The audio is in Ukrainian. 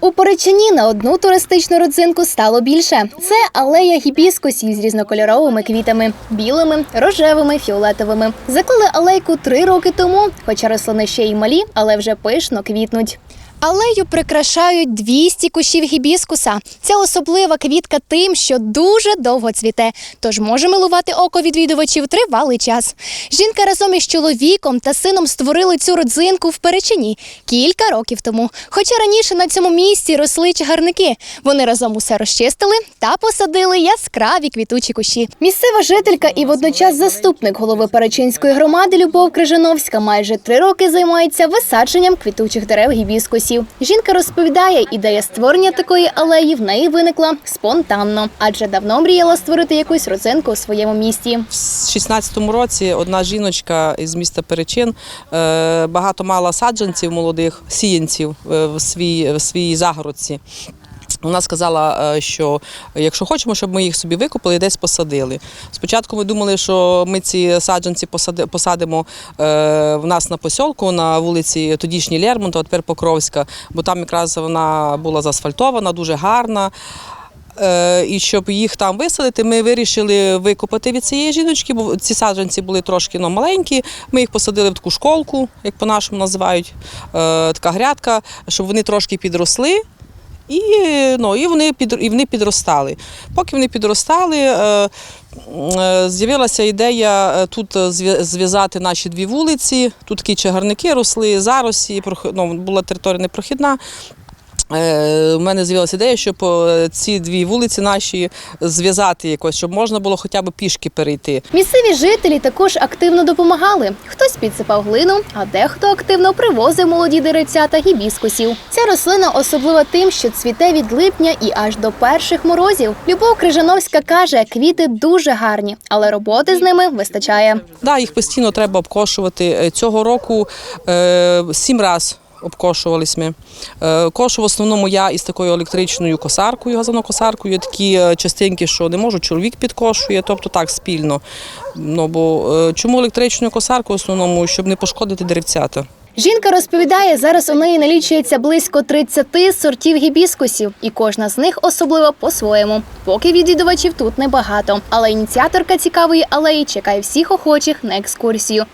У Поречині на одну туристичну родзинку стало більше. Це алея гібіскусів з різнокольоровими квітами білими, рожевими, фіолетовими. Заклали алейку три роки тому, хоча рослини ще й малі, але вже пишно квітнуть. Алею прикрашають 200 кущів гібіскуса. Ця особлива квітка тим, що дуже довго цвіте, тож може милувати око відвідувачів тривалий час. Жінка разом із чоловіком та сином створили цю родзинку в Перечині кілька років тому. Хоча раніше на цьому місці росли чагарники. Вони разом усе розчистили та посадили яскраві квітучі кущі. Місцева жителька і водночас заступник голови Перечинської громади Любов Крижановська майже три роки займається висадженням квітучих дерев гібіскусів. Жінка розповідає, ідея створення такої алеї в неї виникла спонтанно, адже давно мріяла створити якусь родзинку у своєму місті. В 16-му році одна жіночка із міста Перечин е, багато мала саджанців молодих сіянців е, в свій в своїй загородці. Вона сказала, е, що якщо хочемо, щоб ми їх собі викупили і десь посадили. Спочатку ми думали, що ми ці саджанці посадимо е, в нас на посілку на вулиці тодішній Лермонтова, тепер Покровська, бо там якраз вона була заасфальтована, дуже гарна. Е, І щоб їх там висадити, ми вирішили викопати від цієї жіночки, бо ці саджанці були трошки ну, маленькі. Ми їх посадили в таку школку, як по-нашому називають, така грядка, щоб вони трошки підросли. І, ну, і, вони під, і вони підростали. Поки вони підростали, е, е, з'явилася ідея е, тут зв'я- зв'язати наші дві вулиці. Тут такі чагарники росли, заросі, ну, була територія непрохідна. Е, У мене з'явилася ідея, щоб е, ці дві вулиці наші зв'язати якось, щоб можна було хоча б пішки перейти. Місцеві жителі також активно допомагали. Хтось підсипав глину, а дехто активно привозив молоді деревця та гібіскусів. Ця рослина особлива тим, що цвіте від липня і аж до перших морозів. Любов Крижановська каже, квіти дуже гарні, але роботи з ними вистачає. Да, їх постійно треба обкошувати. Е, Цього року е, сім разів обкошувались ми. Е, кошу в основному я із такою електричною косаркою, газонокосаркою, такі е, частинки, що не можу, чоловік підкошує, тобто так спільно. Ну, бо, е, чому електричною косаркою в основному, щоб не пошкодити деревцята. Жінка розповідає, зараз у неї налічується близько 30 сортів гібіскусів, і кожна з них особлива по-своєму. Поки відвідувачів тут небагато. Але ініціаторка цікавої алеї чекає всіх охочих на екскурсію.